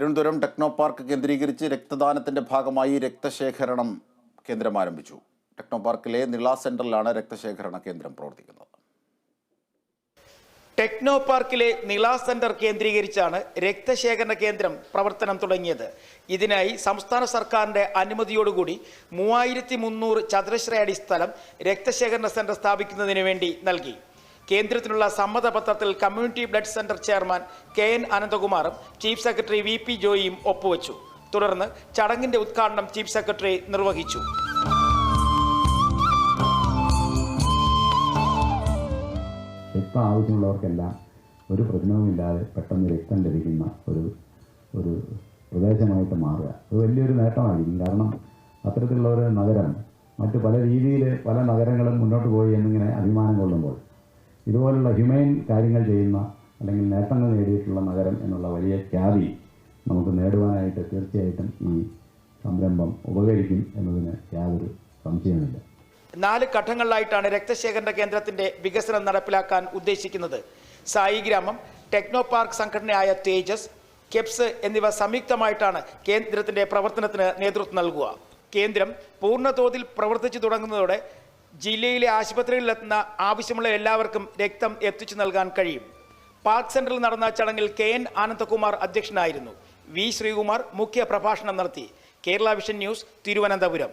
Thiruvananthapuram techno park കേന്ദ്രീകരിച്ച് രക്തദാനത്തിന്റെ ഭാഗമായി രക്തശേഖരണം കേന്ദ്രം ആരംഭിച്ചു. ടെക്നോ പാർക്കിലെ നിള സെന്ററിലാണ് രക്തശേഖരണ കേന്ദ്രം പ്രവർത്തിക്കുന്നത്. ടെക്നോ പാർക്കിലെ നിള സെന്റർ കേന്ദ്രീകരിച്ചാണ് രക്തശേഖരണ കേന്ദ്രം പ്രവർത്തനം തുടങ്ങിയത്. ഇതിനായി സംസ്ഥാന സർക്കാരിന്റെ അനുമതിയോടുകൂടി മൂവായിരത്തി മുന്നൂറ് ചതുരശ്രയടി സ്ഥലം രക്തശേഖരണ സെന്റർ സ്ഥാപിക്കുന്നതിന് വേണ്ടി നൽകി. കേന്ദ്രത്തിനുള്ള സമ്മതപത്രത്തിൽ community blood centre chairman K N അനന്തകുമാറും chief secretary V P ജോയിയും ഒപ്പുവച്ചു. തുടർന്ന് ചടങ്ങിന്റെ ഉദ്ഘാടനം ചീഫ് സെക്രട്ടറി നിർവഹിച്ചു. രക്തം ആവശ്യമുള്ളവർക്കെല്ലാം ഒരു പ്രശ്നവുമില്ലാതെ പെട്ടെന്ന് രക്തം ലഭിക്കുന്ന ഒരു ഒരു പ്രദേശമായിട്ട് മാറുക. അത് വലിയൊരു നേട്ടമായിരിക്കും. കാരണം അത്തരത്തിലുള്ള ഒരു നഗരം മറ്റ് പല രീതിയിൽ പല നഗരങ്ങളും മുന്നോട്ട് പോയി എന്നിങ്ങനെ അഭിമാനം കൊള്ളുമ്പോൾ ഇതുപോലുള്ള ഹ്യൂമൈൻ കാര്യങ്ങൾ ചെയ്യുന്ന അല്ലെങ്കിൽ നേട്ടങ്ങൾ നേടിയിട്ടുള്ള നഗരം എന്നുള്ള വലിയ ഖ്യാതി നമുക്ക് നേടുവാനായിട്ട് തീർച്ചയായിട്ടും ഈ സംരംഭം ഉപകരിക്കും എന്നതിന് യാതൊരു സംശയമില്ല നാല് ഘട്ടങ്ങളിലായിട്ടാണ് രക്തശേഖരണ കേന്ദ്രത്തിന്റെ വികസനം നടപ്പിലാക്കാൻ ഉദ്ദേശിക്കുന്നത്. സായി ഗ്രാമം ടെക്നോ പാർക്ക് സംഘടനയായ തേജസ് കെപ്സ് എന്നിവ സംയുക്തമായിട്ടാണ് കേന്ദ്രത്തിന്റെ പ്രവർത്തനത്തിന് നേതൃത്വം നൽകുക. കേന്ദ്രം പൂർണതോതിൽ പ്രവർത്തിച്ചു തുടങ്ങുന്നതോടെ ജില്ലയിലെ ആശുപത്രികളിലെത്തുന്ന ആവശ്യമുള്ള എല്ലാവർക്കും രക്തം എത്തിച്ചു നൽകാൻ കഴിയും. പാർക്ക് സെന്ററിൽ നടന്ന ചടങ്ങിൽ കെ എൻ ആനന്ദകുമാർ അധ്യക്ഷനായിരുന്നു. വി ശ്രീകുമാർ മുഖ്യ പ്രഭാഷണം നടത്തി. Kerala vision news Thiruvananthapuram.